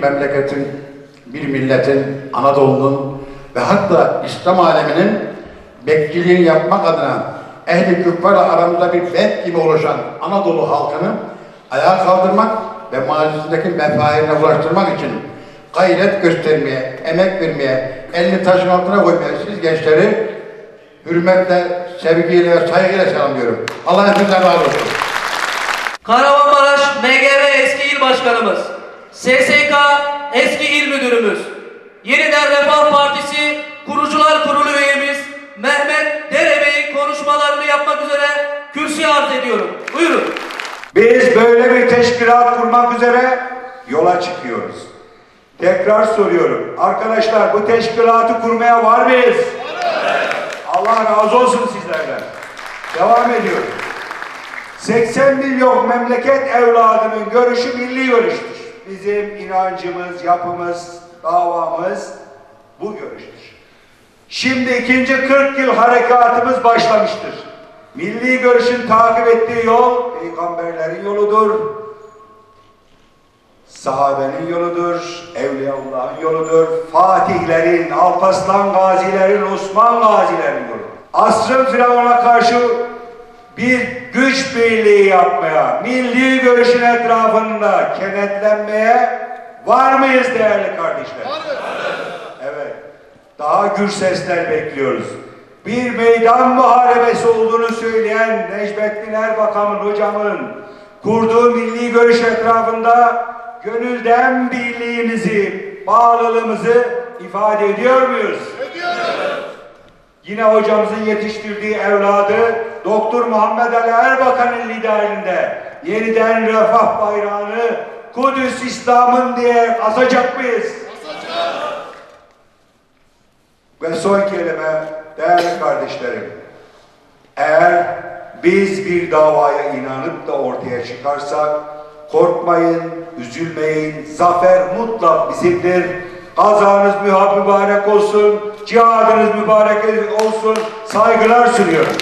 memleketin, bir milletin, Anadolu'nun ve hatta İslam aleminin bekçiliğini yapmak adına ehli küffarla aramızda bir bet gibi oluşan Anadolu halkını ayağa kaldırmak ve mazisindeki mefahirine ulaştırmak için gayret göstermeye, emek vermeye, elini taşın altına koymaya siz gençleri hürmetle, sevgiyle ve saygıyla selamlıyorum. Allah hepinizden razı olsun. Kahramanmaraş MGR eski il başkanımız, SSK eski il müdürümüz, Yeniden Refah Partisi kurucular kurulu üyemiz Mehmet Derebey'in konuşmalarını yapmak üzere kürsüye arz ediyorum. Buyurun. Biz böyle bir teşkilat kurmak üzere yola çıkıyoruz. Tekrar soruyorum. Arkadaşlar bu teşkilatı kurmaya var mıyız? Allah razı olsun sizlerden. Devam ediyorum. 80 milyon memleket evladının görüşü milli görüştür. Bizim inancımız, yapımız, davamız bu görüştür. Şimdi ikinci 40 yıl harekatımız başlamıştır. Milli görüşün takip ettiği yol peygamberlerin yoludur. Sahabenin yoludur, Evliyaullah'ın yoludur, Fatihlerin, Alparslan gazilerin, Osman gazilerin yolu. Asrın Firavun'a karşı bir güç birliği yapmaya, milli görüşün etrafında kenetlenmeye var mıyız değerli kardeşler? Evet. Daha gür sesler bekliyoruz. Bir meydan muharebesi olduğunu söyleyen Necmettin Erbakan'ın hocamın kurduğu milli görüş etrafında gönülden birliğimizi, bağlılığımızı ifade ediyor muyuz? Yine hocamızın yetiştirdiği evladı Doktor Muhammed Ali Erbakan'ın liderliğinde yeniden refah bayrağını Kudüs İslam'ın diye asacak mıyız? Ve son kelime değerli kardeşlerim. Eğer biz bir davaya inanıp da ortaya çıkarsak korkmayın, üzülmeyin, zafer mutlak bizimdir. Kazanız mübarek olsun, cihadınız mübarek olsun, saygılar sunuyorum.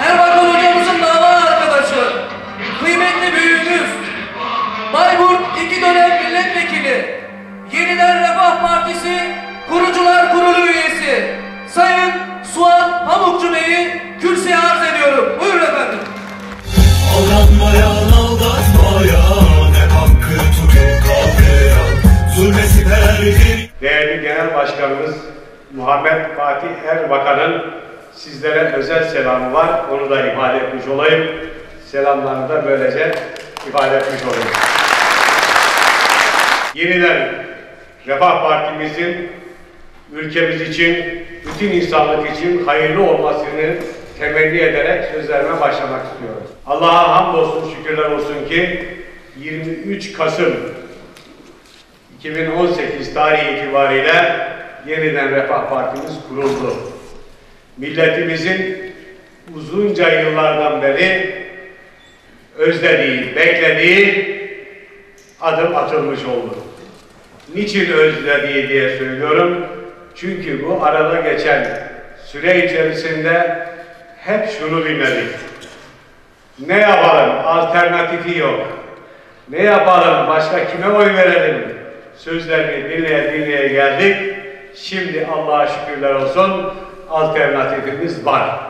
Erbakan hocamızın dava arkadaşı, kıymetli büyüğümüz, Bayburt iki dönem milletvekili, Yeniden Refah Partisi kurucular kurulu üyesi, Sayın Suat Pamukçu Bey'i Değerli Genel Başkanımız Muhammed Fatih Erbakan'ın sizlere özel selamı var. Onu da ifade etmiş olayım. Selamlarını da böylece ifade etmiş olayım. Yeniden Refah Partimizin ülkemiz için, bütün insanlık için hayırlı olmasını temenni ederek sözlerime başlamak istiyorum. Allah'a hamdolsun, şükürler olsun ki 23 Kasım 2018 tarihi itibariyle yeniden Refah Partimiz kuruldu. Milletimizin uzunca yıllardan beri özlediği, beklediği adım atılmış oldu. Niçin özlediği diye söylüyorum. Çünkü bu arada geçen süre içerisinde hep şunu dinledik. Ne yapalım? Alternatifi yok. Ne yapalım? Başka kime oy verelim? Sözlerini dinleye dinleye geldik. Şimdi Allah'a şükürler olsun alternatifimiz var.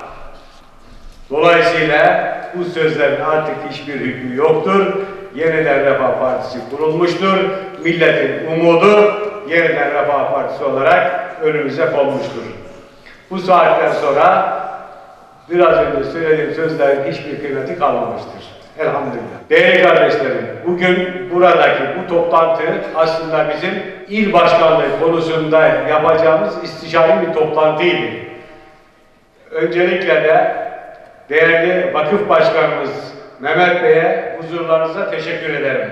Dolayısıyla bu sözlerin artık hiçbir hükmü yoktur. Yeniden Refah Partisi kurulmuştur. Milletin umudu Yeniden Refah Partisi olarak önümüze konmuştur. Bu saatten sonra biraz önce söylediğim sözlerin hiçbir kıymeti kalmamıştır. Elhamdülillah. Değerli kardeşlerim, bugün buradaki bu toplantı aslında bizim il başkanlığı konusunda yapacağımız istişare bir toplantıydı. Öncelikle de değerli vakıf başkanımız Mehmet Bey'e huzurlarınıza teşekkür ederim.